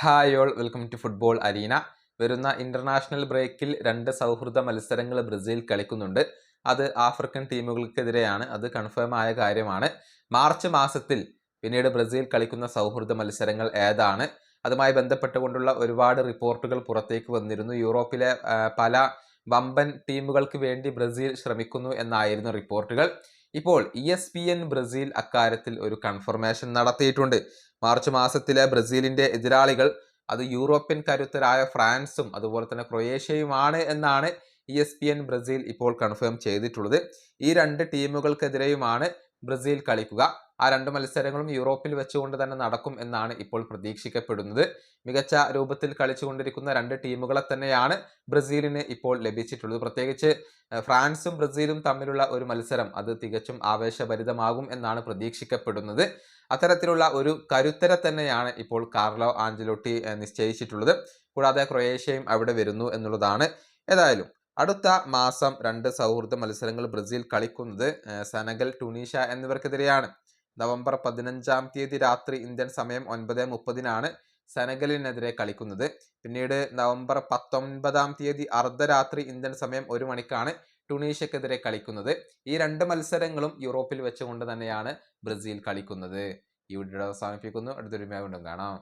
Hi all welcome to football arena. വരുന്ന international ബ്രേക്കിൽ രണ്ട് സൗഹൃദ മത്സരങ്ങൾ ബ്രസീൽ കളിക്കുന്നുണ്ട്. അത് ആഫ്രിക്കൻ ടീമുകൾക്കെതിരെയാണ് അത് കൺഫേം ആയ കാര്യമാണ്. മാർച്ച് മാസത്തിൽ പിന്നീട് ബ്രസീൽ കളിക്കുന്ന സൗഹൃദ മത്സരങ്ങൾ ഏതാണ്? അതുമായി ബന്ധപ്പെട്ടുകൊണ്ടുള്ള ഒരുപാട് റിപ്പോർട്ടുകൾ പുറത്തേക്ക് വന്നിരുന്നു. യൂറോപ്പിലെ പല വമ്പൻ ടീമുകൾക്ക് വേണ്ടി ബ്രസീൽ ശ്രമിക്കുന്നു എന്നായിരുന്നു റിപ്പോർട്ടുകൾ. ഇപ്പോൾ E S P N Brazil അക്കാര്യത്തിൽ ഒരു കൺഫർമേഷൻ നടത്തിയിട്ടുണ്ട്. മാർച്ച് മാസത്തിലെ ബ്രസീലിന്റെ എതിരാളികൾ അത് യൂറോപ്യൻ കരുത്തരായ ഫ്രാൻസും അതുപോലെ തന്നെ ക്രൊയേഷ്യയുമാണ് എന്നാണ് E S P N Brazil ഇപ്പോൾ കൺഫേം ചെയ്തിട്ടുള്ളത്. ഈ രണ്ട് ടീമുകൾക്കെതിരെയുമാണ് ബ്രസീൽ കളിക്കുക. ആ രണ്ട് മത്സരങ്ങളും യൂറോപ്പിൽ വെച്ചുകൊണ്ട് തന്നെ നടക്കും എന്നാണ് ഇപ്പോൾ പ്രതീക്ഷിക്കപ്പെടുന്നത്. മികച്ച രൂപത്തിൽ കളിച്ചുകൊണ്ടിരിക്കുന്ന രണ്ട് ടീമുകളെ തന്നെയാണ് ബ്രസീലിന് ഇപ്പോൾ ലഭിച്ചിട്ടുള്ളത്. പ്രത്യേകിച്ച് ഫ്രാൻസും ബ്രസീലും തമ്മിലുള്ള ഒരു മത്സരം അത് തികച്ചും ആവേശഭരിതമാകും എന്നാണ് പ്രതീക്ഷിക്കപ്പെടുന്നത്. അത്തരത്തിലുള്ള ഒരു കരുത്തര തന്നെയാണ് ഇപ്പോൾ കാർലോ ആഞ്ചലോട്ടി നിശ്ചയിച്ചിട്ടുള്ളത്. കൂടാതെ ക്രൊയേഷ്യയും അവിടെ വരുന്നു എന്നുള്ളതാണ്. ഏതായാലും അടുത്ത മാസം രണ്ട് സൗഹൃദ മത്സരങ്ങൾ ബ്രസീൽ കളിക്കുന്നത് സനഗൽ ടുണീഷ എന്നിവർക്കെതിരെയാണ്. നവംബർ പതിനഞ്ചാം തീയതി രാത്രി ഇന്ത്യൻ സമയം ഒൻപത് മുപ്പതിനാണ് സെനഗലിനെതിരെ കളിക്കുന്നത്. പിന്നീട് നവംബർ പത്തൊൻപതാം തീയതി അർദ്ധരാത്രി ഇന്ത്യൻ സമയം ഒരു മണിക്കാണ് ടുണീഷ്യക്കെതിരെ കളിക്കുന്നത്. ഈ രണ്ട് മത്സരങ്ങളും യൂറോപ്പിൽ വെച്ചുകൊണ്ട് തന്നെയാണ് ബ്രസീൽ കളിക്കുന്നത്. ഈ വീഡിയോ അവസാനിപ്പിക്കുന്നു. അടുത്തൊരു വീണ്ടും കാണാം.